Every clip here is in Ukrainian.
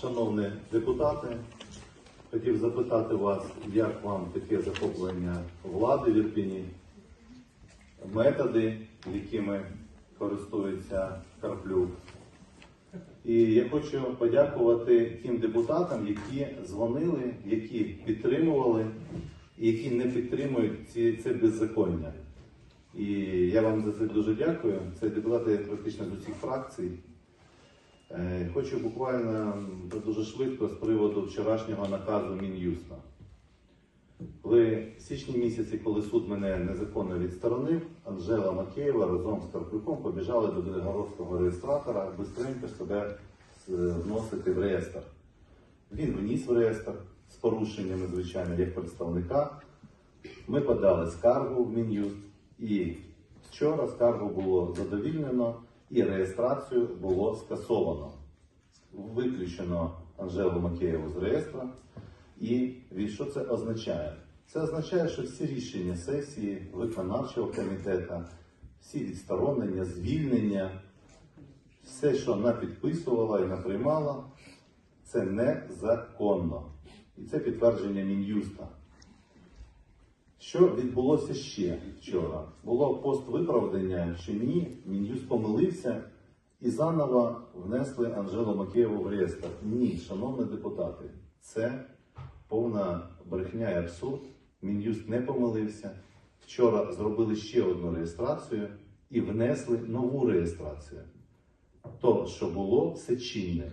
Шановні депутати, хотів запитати вас, як вам таке захоплення влади в Ірпіні, методи, якими користується Карплюк. І я хочу подякувати тим депутатам, які дзвонили, які підтримували, які не підтримують ці, це беззаконня. І я вам за це дуже дякую. Це депутати практично з усіх фракцій. Е, Хочу буквально дуже швидко з приводу вчорашнього наказу Мін'юста. Коли в січні місяці, коли суд мене незаконно відсторонив, Анжела Макеєва разом з Карплюком побіжали до Білогородського реєстратора бистренько себе е, вносити в реєстр. Він вніс в реєстр з порушеннями, звичайно, як представника. Ми подали скаргу в Мін'юст, і вчора скаргу було задовільнено і реєстрацію було скасовано. Виключено Анжелу Макеєву з реєстру. І що це означає? Це означає, що всі рішення сесії виконавчого комітету, всі відсторонення, звільнення, все, що вона підписувала і наприймала, це незаконно. І це підтвердження Мін'юста. Що відбулося ще вчора? Було поствиправдання, що ні, Мін'юз помилився і заново внесли Анжелу Макеєву в реєстр. Ні, шановні депутати, це повна брехня і абсурд. Мін'юст не помилився. Вчора зробили ще одну реєстрацію і внесли нову реєстрацію. То, що було, все чинне.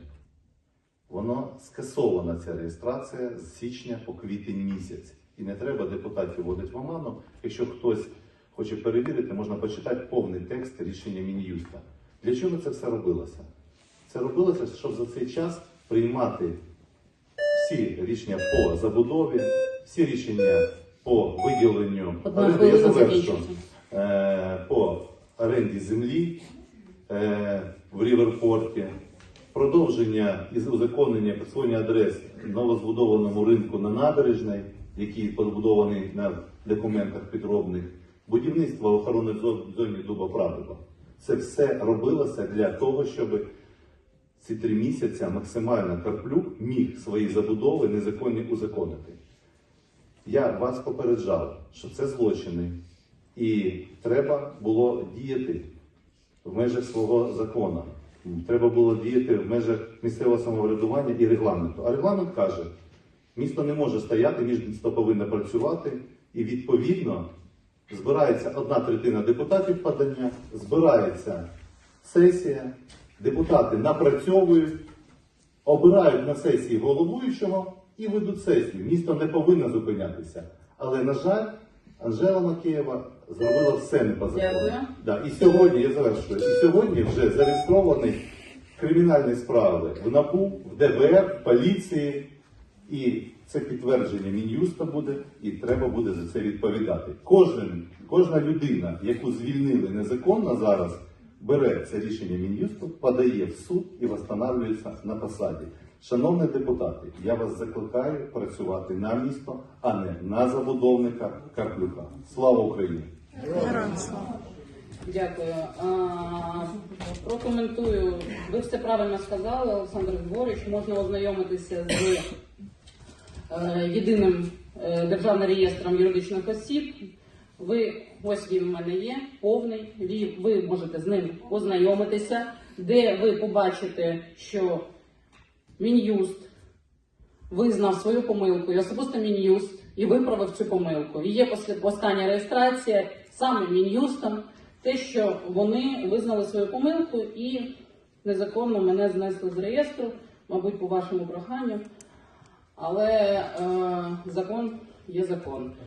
Воно скасована ця реєстрація з січня по квітень місяць. І не треба депутатів вводити в оману. Якщо хтось хоче перевірити, можна почитати повний текст рішення Мін'юста. Для чого це все робилося? Це робилося, щоб за цей час приймати всі рішення по забудові, всі рішення по виділенню оренди, я завершу, е, по оренді землі е, в Ріверпорті, продовження і узаконення присвоєння адрес новозбудованому ринку на набережній, який побудований на документах підробних, будівництво охорони зо- зоні Дуба Прадуба. Це все робилося для того, щоб ці три місяці максимально Карплюк міг свої забудови незаконні узаконити. Я вас попереджав, що це злочини, і треба було діяти в межах свого закону. Треба було діяти в межах місцевого самоврядування і регламенту. А регламент каже, місто не може стояти, місто повинно працювати, і відповідно збирається одна третина депутатів подання, збирається сесія, депутати напрацьовують, обирають на сесії головуючого і ведуть сесію. Місто не повинно зупинятися. Але, на жаль, Анжела Макеєва зробила все не по закону. Да, і сьогодні, я завершую, і сьогодні вже зареєстровані кримінальні справи в НАБУ, в ДБР, в поліції. І це підтвердження Мін'юста буде, і треба буде за це відповідати. Кожен, кожна людина, яку звільнили незаконно зараз, бере це рішення Мін'юсту, подає в суд і встановлюється на посаді. Шановні депутати, я вас закликаю працювати на місто, а не на забудовника Карплюка. Слава Україні! Дякую. А, прокоментую. Ви все правильно сказали, Олександр Григорович. Можна ознайомитися з єдиним е, державним реєстром юридичних осіб. Ви ось він в мене є, повний. Ви, можете з ним ознайомитися, де ви побачите, що Мін'юст визнав свою помилку, і особисто Мін'юст і виправив цю помилку. І є остання реєстрація саме Мін'юстом, те, що вони визнали свою помилку і незаконно мене знесли з реєстру, мабуть, по вашому проханню. Але е, закон є закон.